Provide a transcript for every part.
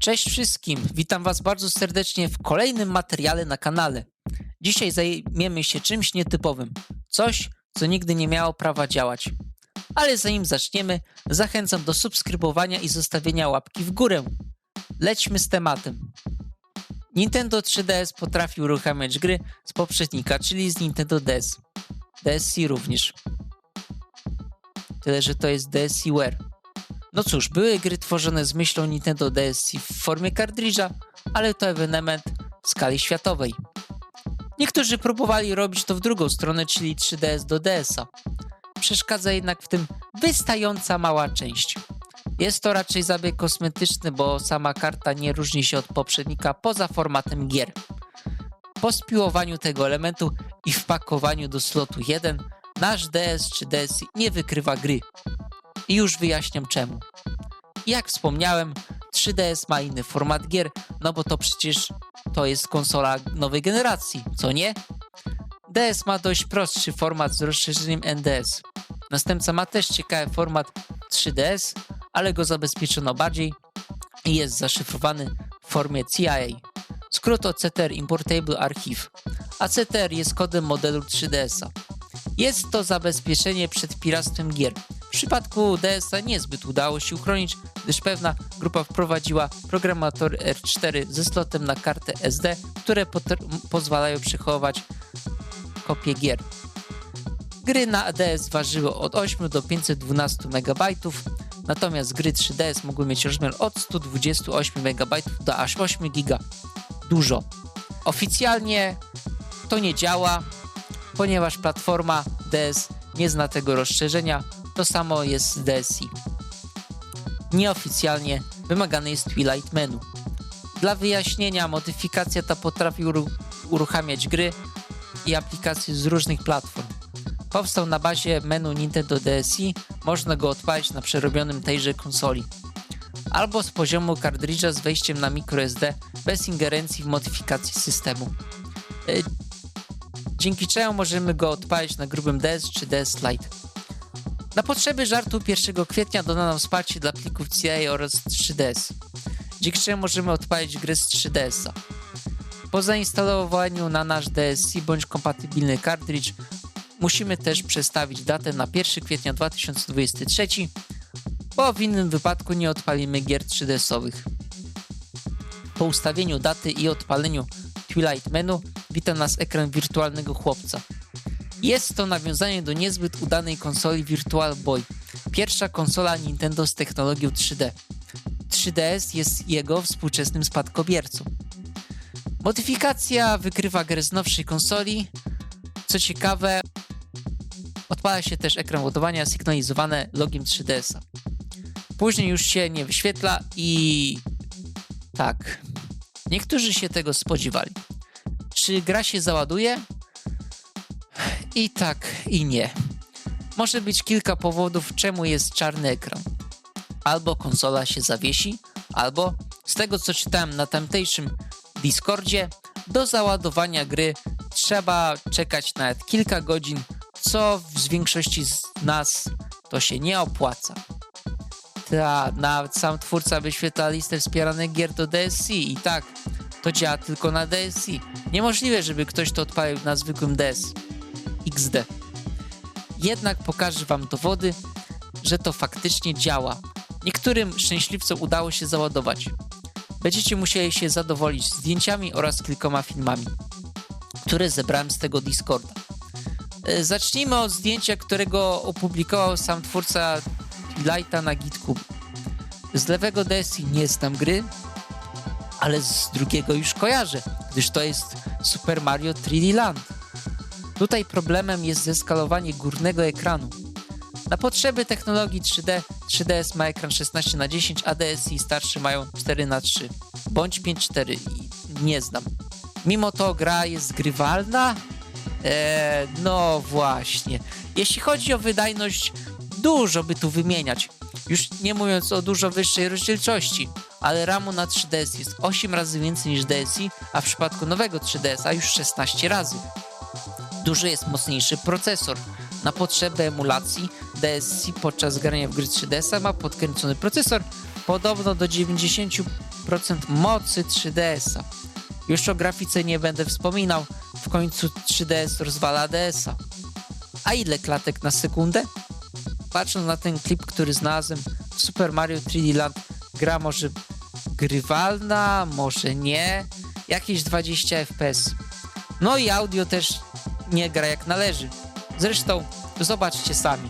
Cześć wszystkim, witam Was bardzo serdecznie w kolejnym materiale na kanale. Dzisiaj zajmiemy się czymś nietypowym, coś, co nigdy nie miało prawa działać. Ale zanim zaczniemy, zachęcam do subskrybowania i zostawienia łapki w górę. Lećmy z tematem. Nintendo 3DS potrafi uruchamiać gry z poprzednika, czyli z Nintendo DS. DSi również. Tyle, że to jest DSiWare. No cóż, były gry tworzone z myślą Nintendo DSi w formie kartridża, ale to ewenement skali światowej. Niektórzy próbowali robić to w drugą stronę, czyli 3DS do DS-a. Przeszkadza jednak w tym wystająca mała część. Jest to raczej zabieg kosmetyczny, bo sama karta nie różni się od poprzednika poza formatem gier. Po spiłowaniu tego elementu i wpakowaniu do slotu 1, nasz DS czy DSi nie wykrywa gry. I już wyjaśniam czemu. Jak wspomniałem, 3DS ma inny format gier, no bo to przecież to jest konsola nowej generacji, co nie? DS ma dość prostszy format z rozszerzeniem NDS. Następca ma też ciekawy format 3DS, ale go zabezpieczono bardziej i jest zaszyfrowany w formie CIA. Skrót to CTR Importable Archive, a CTR jest kodem modelu 3DS-a. Jest to zabezpieczenie przed piractwem gier. W przypadku DS-a niezbyt udało się uchronić, gdyż pewna grupa wprowadziła programator R4 ze slotem na kartę SD, które pozwalają przechowywać kopie gier. Gry na DS ważyły od 8 do 512 MB, natomiast gry 3DS mogły mieć rozmiar od 128 MB do aż 8 GB. Dużo. Oficjalnie to nie działa, ponieważ platforma DS nie zna tego rozszerzenia, to samo jest z DSi. Nieoficjalnie wymagane jest Twilight Menu. Dla wyjaśnienia, modyfikacja ta potrafi uruchamiać gry i aplikacje z różnych platform. Powstał na bazie menu Nintendo DSi, można go odpalić na przerobionym tejże konsoli. Albo z poziomu kartridża z wejściem na microSD bez ingerencji w modyfikację systemu. E, dzięki czemu możemy go odpalić na grubym DS czy DS Lite. Na potrzeby żartu 1 kwietnia dodano wsparcie dla plików CIA oraz 3DS, dzięki czemu możemy odpalić gry z 3DS-a. Po zainstalowaniu na nasz DSC bądź kompatybilny kartridż musimy też przestawić datę na 1 kwietnia 2023, bo w innym wypadku nie odpalimy gier 3DS-owych. Po ustawieniu daty i odpaleniu Twilight Menu wita nas ekran wirtualnego chłopca. Jest to nawiązanie do niezbyt udanej konsoli Virtual Boy, pierwsza konsola Nintendo z technologią 3D. 3DS jest jego współczesnym spadkobiercą. Modyfikacja wykrywa grę z nowszej konsoli. Co ciekawe, odpala się też ekran ładowania sygnalizowane logiem 3DS-a. Później już się nie wyświetla i tak, niektórzy się tego spodziewali. Czy gra się załaduje? I tak, i nie. Może być kilka powodów, czemu jest czarny ekran. Albo konsola się zawiesi, albo z tego co czytałem na tamtejszym Discordzie, do załadowania gry trzeba czekać nawet kilka godzin, co w większości z nas to się nie opłaca. Ta, nawet sam twórca wyświetla listę wspieranych gier do DSI i tak, to działa tylko na DSI. Niemożliwe, żeby ktoś to odpalił na zwykłym DS. XD. Jednak pokażę Wam dowody, że to faktycznie działa. Niektórym szczęśliwcom udało się załadować. Będziecie musieli się zadowolić zdjęciami oraz kilkoma filmami, które zebrałem z tego Discorda. E, zacznijmy od zdjęcia, którego opublikował sam twórca Lighta na GitHub. Z lewego DSi nie znam gry, ale z drugiego już kojarzę, gdyż to jest Super Mario 3D Land. Tutaj problemem jest zeskalowanie górnego ekranu. Na potrzeby technologii 3D, 3DS ma ekran 16 na 10 a DSi starszy mają 4 na 3 bądź 5.4 nie znam. Mimo to gra jest zgrywalna? Eee, no właśnie. Jeśli chodzi o wydajność, dużo by tu wymieniać. Już nie mówiąc o dużo wyższej rozdzielczości, ale RAMu na 3DS jest 8 razy więcej niż DSi, a w przypadku nowego 3DS-a już 16 razy. Duży jest mocniejszy procesor. Na potrzeby emulacji DSi podczas grania w gry 3DS-a ma podkręcony procesor podobno do 90% mocy 3DS-a. Już o grafice nie będę wspominał, w końcu 3DS rozwala DS-a. A ile klatek na sekundę? Patrząc na ten klip, który znalazłem w Super Mario 3D Land, gra może grywalna, może nie, jakieś 20 FPS. No i audio też nie gra jak należy. Zresztą zobaczcie sami.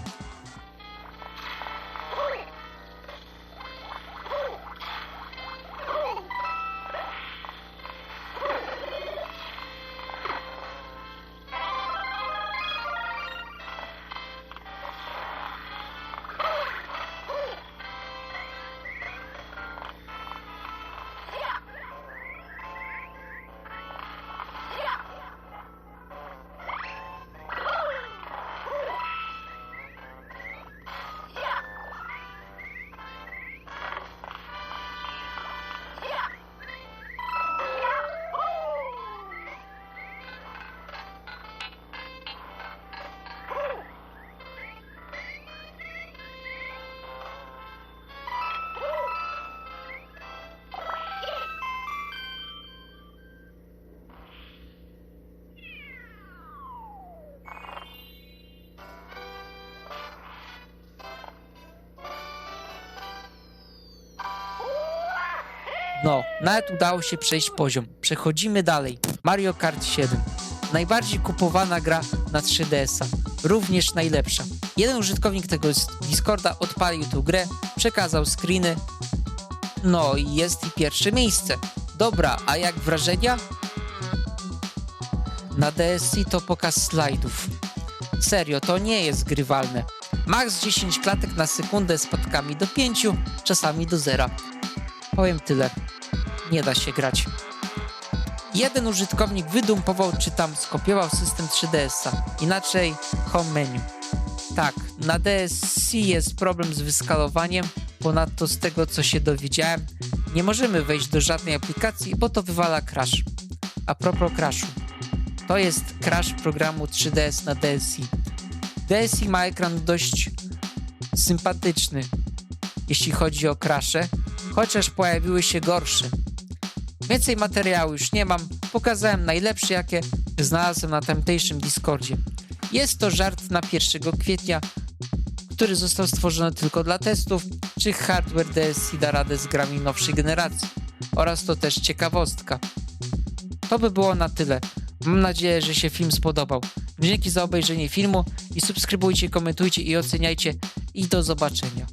No, nawet udało się przejść poziom. Przechodzimy dalej. Mario Kart 7. Najbardziej kupowana gra na 3DS-a. Również najlepsza. Jeden użytkownik tego Discorda odpalił tę grę, przekazał screeny. No i jest i pierwsze miejsce. Dobra, a jak wrażenia? Na DSi to pokaz slajdów. Serio, to nie jest grywalne. Max 10 klatek na sekundę z spadkami do 5, czasami do 0. Powiem tyle. Nie da się grać. Jeden użytkownik wydumpował czy tam skopiował system 3DS-a. Inaczej home menu. Tak, na DSC jest problem z wyskalowaniem. Ponadto z tego co się dowiedziałem, nie możemy wejść do żadnej aplikacji, bo to wywala crash. A propos crashu. To jest crash programu 3DS na DSi. DSi ma ekran dość sympatyczny, jeśli chodzi o crashe, chociaż pojawiły się gorsze. Więcej materiału już nie mam, pokazałem najlepsze jakie znalazłem na tamtejszym Discordzie. Jest to żart na 1 kwietnia, który został stworzony tylko dla testów, czy hardware DSi da radę z grami nowszej generacji. Oraz to też ciekawostka. To by było na tyle. Mam nadzieję, że się film spodobał. Dzięki za obejrzenie filmu i subskrybujcie, komentujcie i oceniajcie i do zobaczenia.